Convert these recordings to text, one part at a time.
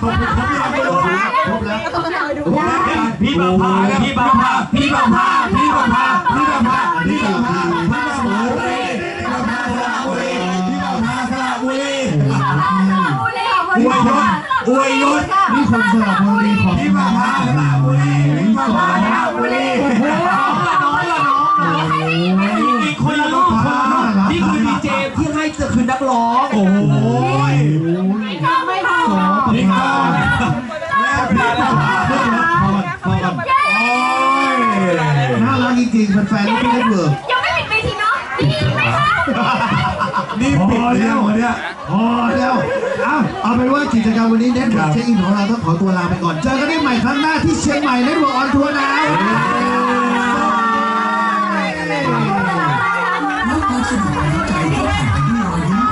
ครบครบยังไม่รู้นะครบแล้วพี่บังพาพี่บังพาพี่บังพาพี่บังพาพี่บังพาพี่บังพาพี่บังพาพี่บังพาสระบุรีพี่บังพาสระบุรีอวยยศอวยยศนี่คนสระบุรีของพี่บังพาสระบุรีพี่บังพาสระบุรีน้องละน้องละน้องละอีกคนละลูกคนละลูกนี่คือดีเจที่ให้จะคือนักร้องโอ้ยไแฟนๆที่เล่นเวิร์กยังไม่ปิดเวทีเนาะนี่ไม่พอนี่ปิดแล้วเนี่ยพอแล้วเอาเอาเป็นว่ากิจกรรมวันนี้เน็ตเวิร์กเช็คอินของเราต้องขอตัวลาไปก่อน เจอกันได้ใหม่ครั้งหน้าที่เชียงใหม่เน็ตเวิร์กออนทัวร์นะแล้วความสนุกในใจก็แข่งไปด้วยรอยยิ้ม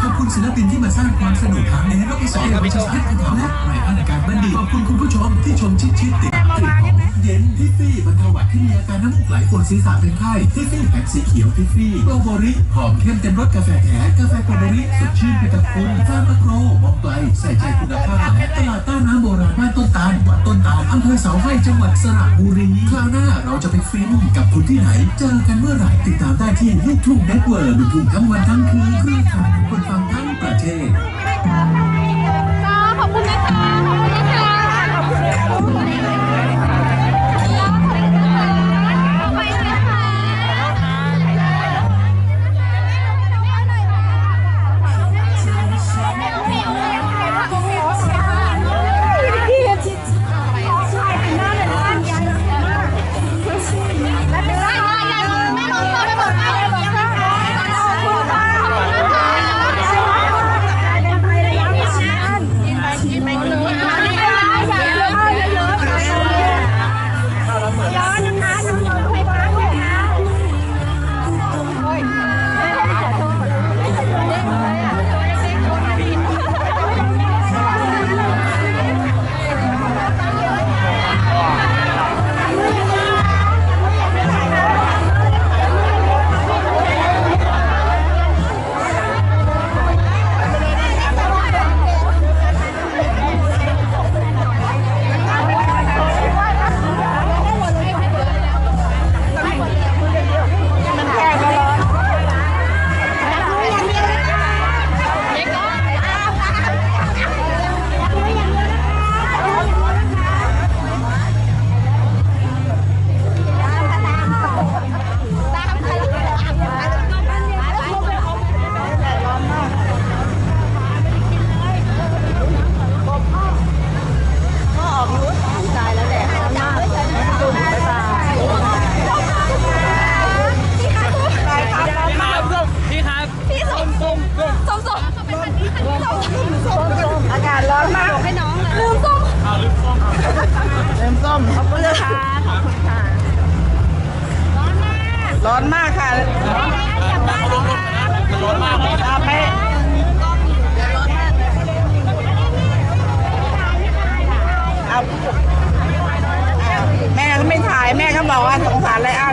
ขอบคุณศิลปินที่มาสร้างความสนุกทั้งในรอบที่สองกับพิชาติและรายการรายการบัณฑิตขอบคุณคุณผู้ชมที่ชมชิดชิดติด ที่มีอาการน้ำมูกไหลปวดศีรษะเป็นไข้ทิฟฟี่แผ่นสีเขียวทิฟฟี่โกโบริหอมเข้มเต็มรสกาแฟแท้กาแฟโกโบริสดชื่นเป็นตะคุณฟาร์มโกรมองไกลใส่ใจคุณภาพตลาดต้าน้ำโบราณบ้านต้นตาลวัดต้นตาลอำเภอเสาให้จังหวัดสระบุรีคราวหน้าเราจะไปฟินกับคุณที่ไหน เจอกันเมื่อไหร่ติดตามได้ที่ลูกทุ่งเน็ตเวิร์กลูกทุ่งทั้งวันทั้งคืนเครือข่ายคนฟังทั้งประเทศ ร้อนมากค่ะร้อนมากเอาไปแม่ก็ไม่ถ่ายแม่ก็บอกว่าสงสารเลยอะ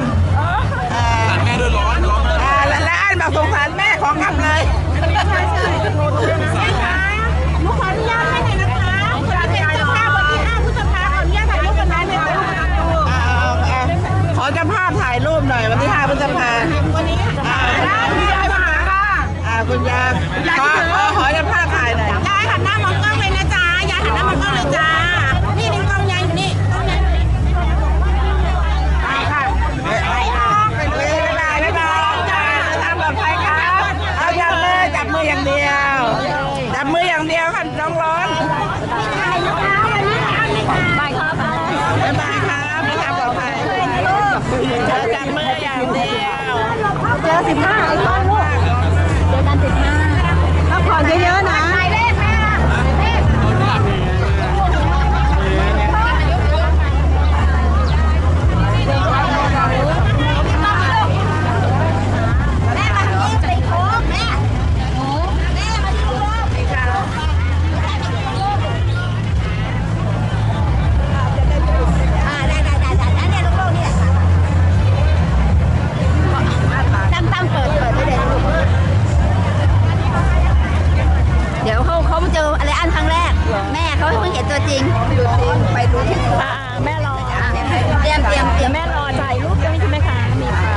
านครั้งแรก แม่เขาเพิ่งเห็นตัวจริงไปดูที่อ่าแม่รอเตรียมเตรียมเตรียมแม่รอถ่ายรูปด้วยใช่ไหมคะมีค่ะ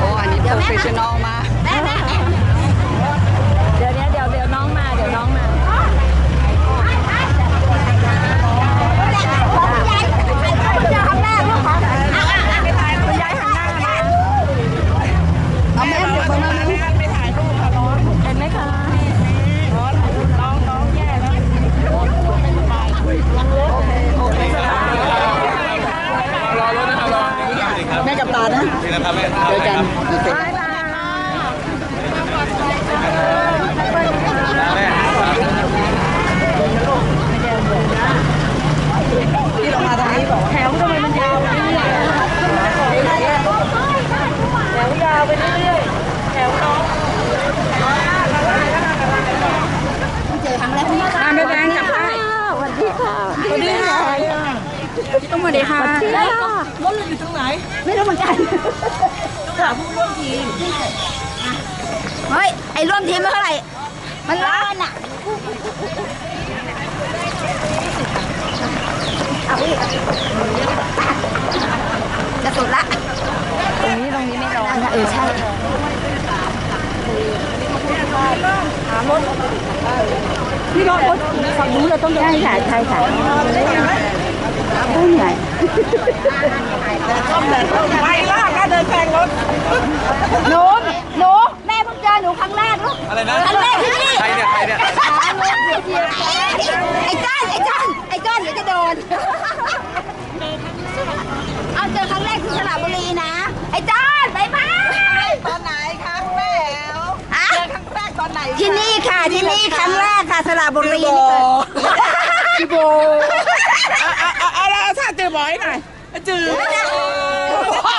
โอ้อันนี้โปรเฟชชั่นอลมาแแม่กับตานะเจอกันบายบายที่ลงมาตรงนี้บอกแถวทำไมมันยาวไปเรื่อยแถวยาวไปเรื่อยแถวน้อง เจอครั้งแรกที่ อ่าไม่แดงจับได้ สวัสดีค่ะสวัสดีค่ะ ต้องมาดีค่ะสวัสดีค่ะไม่รู้เหมือนกันถามผู้ร่วมทีมเฮ้ย ไอ้ร่วมทีมไม่เท่าไหร่ มันร้อนอะเอาอีกจะสุดละ ตรงนี้ตรงนี้ไม่ร้อนเออใช่พี่รถรถฝั่งนู้นเราต้องใช่ค่ะใช่ค่ะ ต้องใหญ่ไปล่ากนะเดินแซงรถหนูหนูแม่เพิ่งเจอหนูครั้งแรกลูกอะไรนะครั้งแรกที่นี่ใครเนี่ยใครเนี่ยไอ้จ้านไอ้จ้านไอ้จ้านเดี๋ยวจะโดนเอาเจอครั้งแรกที่สระบุรีนะ ไอ้จ้านบายบายตอนไหนคะแม่แอ๋วอะเจอครั้งแรกตอนไหนที่นี่ค่ะที่นี่ครั้งแรกค่ะสระบุรีนี่เกิดพี่โบเอาเอาเอาถ้าเจอบ่อยหน่อยจือ